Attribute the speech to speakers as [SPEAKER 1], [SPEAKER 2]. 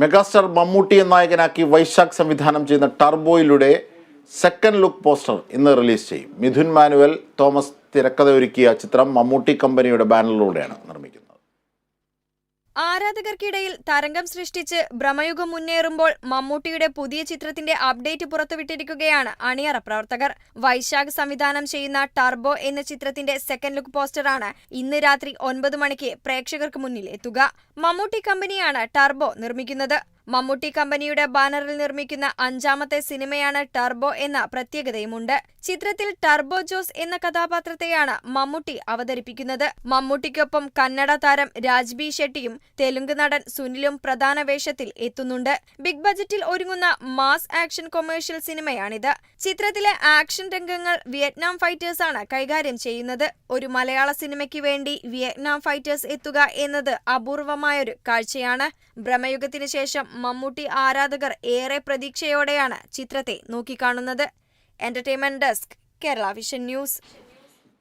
[SPEAKER 1] Megastar മമ്മൂട്ടിയെ നായകനാക്കി വൈശാഖ് സംവിധാനം ചെയ്യുന്ന ടർബോയിലൂടെ സെക്കൻഡ് ലുക്ക് പോസ്റ്റർ ഇന്ന് റിലീസ് ചെയ്യും. മിഥുൻ മാനുവൽ തോമസ് തിരക്കഥ ഒരുക്കിയ ചിത്രം മമ്മൂട്ടി കമ്പനിയുടെ ബാനറിലൂടെയാണ്.
[SPEAKER 2] ആരാധകർക്കിടയിൽ തരംഗം സൃഷ്ടിച്ച് ഭ്രമയുഗം മുന്നേറുമ്പോൾ മമ്മൂട്ടിയുടെ പുതിയ ചിത്രത്തിന്റെ അപ്ഡേറ്റ് പുറത്തുവിട്ടിരിക്കുകയാണ് അണിയറ പ്രവർത്തകർ. വൈശാഖ് സംവിധാനം ചെയ്യുന്ന ടർബോ എന്ന ചിത്രത്തിന്റെ സെക്കൻഡ് ലുക്ക് പോസ്റ്ററാണ് ഇന്ന് രാത്രി ഒൻപത് മണിക്ക് പ്രേക്ഷകർക്ക് മുന്നിൽ എത്തുക. മമ്മൂട്ടി കമ്പനിയാണ് ടർബോ നിർമ്മിക്കുന്നത്. മമ്മൂട്ടി കമ്പനിയുടെ ബാനറിൽ നിർമ്മിക്കുന്ന അഞ്ചാമത്തെ സിനിമയാണ് ടർബോ എന്ന പ്രത്യേകതയുമുണ്ട്. ചിത്രത്തിൽ ടർബോ ജോസ് എന്ന കഥാപാത്രത്തെയാണ് മമ്മൂട്ടി അവതരിപ്പിക്കുന്നത്. മമ്മൂട്ടിക്കൊപ്പം കന്നഡ താരം രാജ്ബി ഷെട്ടിയും തെലുങ്ക് നടൻ സുനിലും പ്രധാന വേഷത്തിൽ എത്തുന്നുണ്ട്. ബിഗ് ബജറ്റിൽ ഒരുങ്ങുന്ന മാസ് ആക്ഷൻ കൊമേഴ്ഷ്യൽ സിനിമയാണിത്. ചിത്രത്തിലെ ആക്ഷൻ രംഗങ്ങൾ വിയറ്റ്നാം ഫൈറ്റേഴ്സാണ് കൈകാര്യം ചെയ്യുന്നത്. ഒരു മലയാള സിനിമയ്ക്ക് വേണ്ടി വിയറ്റ്നാം ഫൈറ്റേഴ്സ് എത്തുക എന്നത് അപൂർവമായൊരു കാഴ്ചയാണ്. ഭ്രമയുഗത്തിന് ശേഷം മമ്മൂട്ടി ആരാധകർ ഏറെ പ്രതീക്ഷയോടെയാണ് ചിത്രത്തെ നോക്കിക്കാണുന്നത്. Entertainment desk Kerala vision news